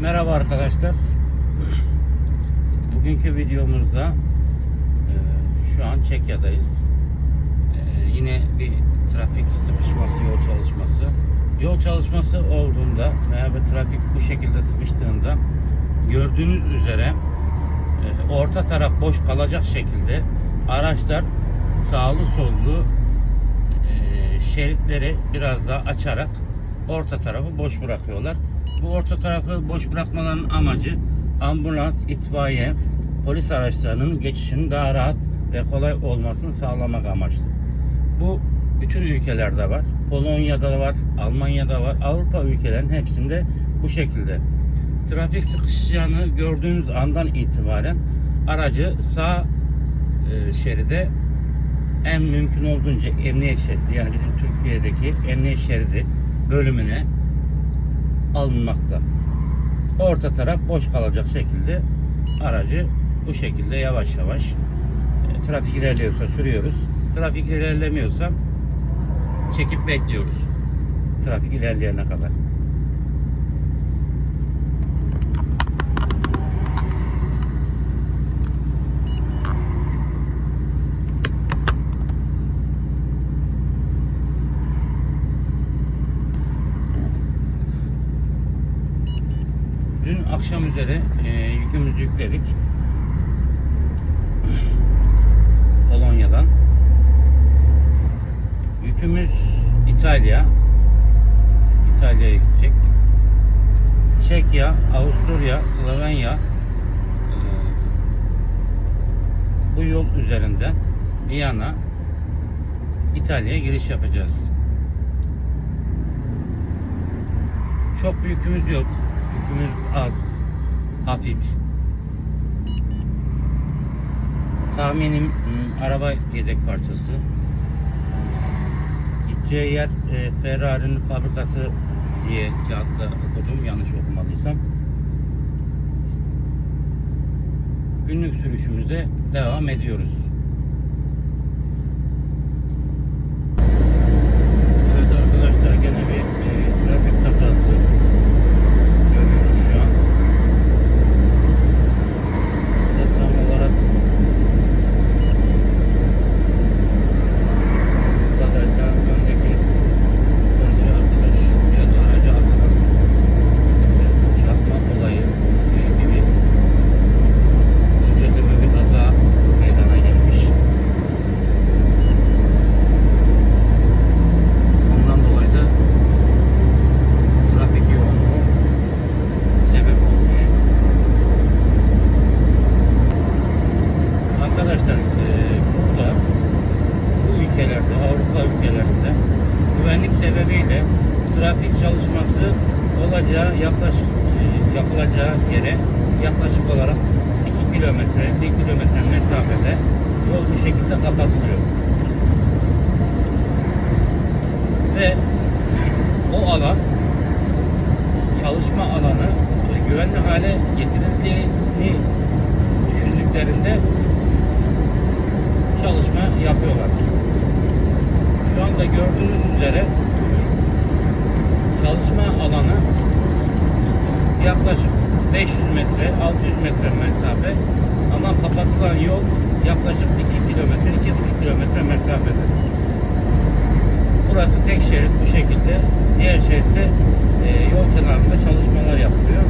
Merhaba arkadaşlar. Bugünkü videomuzda e, şu an Çekya'dayız. E, yine bir trafik sıkışması, yol çalışması. Yol çalışması olduğunda veya bir trafik bu şekilde sıkıştığında gördüğünüz üzere e, orta taraf boş kalacak şekilde araçlar sağlı sollu şeritleri biraz daha açarak orta tarafı boş bırakıyorlar. Bu orta tarafı boş bırakmaların amacı ambulans, itfaiye, polis araçlarının geçişinin daha rahat ve kolay olmasını sağlamak amaçlı. Bu bütün ülkelerde var. Polonya'da da var, Almanya'da var. Avrupa ülkelerinin hepsinde bu şekilde. Trafik sıkışacağını gördüğünüz andan itibaren aracı sağ e, şeride en mümkün olduğunca emniyet şeridi yani bizim Türkiye'deki emniyet şeridi bölümüne alınmakta. Orta taraf boş kalacak şekilde aracı bu şekilde yavaş yavaş e, trafik ilerliyorsa sürüyoruz. Trafik ilerlemiyorsa çekip bekliyoruz. Trafik ilerleyene kadar. Dün akşam üzere e, yükümüzü yükledik. Polonya'dan. Yükümüz İtalya. İtalya'ya gidecek. Çekya, Avusturya, Slovenya e, bu yol üzerinden Viyana İtalya'ya giriş yapacağız. Çok bir yükümüz yok. Yükümüz az. Hafif. Tahminim hmm, araba yedek parçası. Gideceği yer e, Ferrari'nin fabrikası diye kağıtta okudum yanlış okumadıysam. Günlük sürüşümüze devam ediyoruz. Olacağı yaklaş eee, yapılacağı yere yaklaşık olarak 2 kilometre, 1 kilometre mesafede yol bu şekilde kapatılıyor. Ve o alan çalışma alanı e, güvenli hale getirildiğini düşündüklerinde çalışma yapıyorlar. Şu anda gördüğünüz üzere çalışma alanı yaklaşık 500 metre, 600 metre mesafe ama kapatılan yol yaklaşık 2 kilometre, 2,5 kilometre mesafede. Burası tek şerit bu şekilde. Diğer şeritte e, yol kenarında çalışmalar yapılıyor.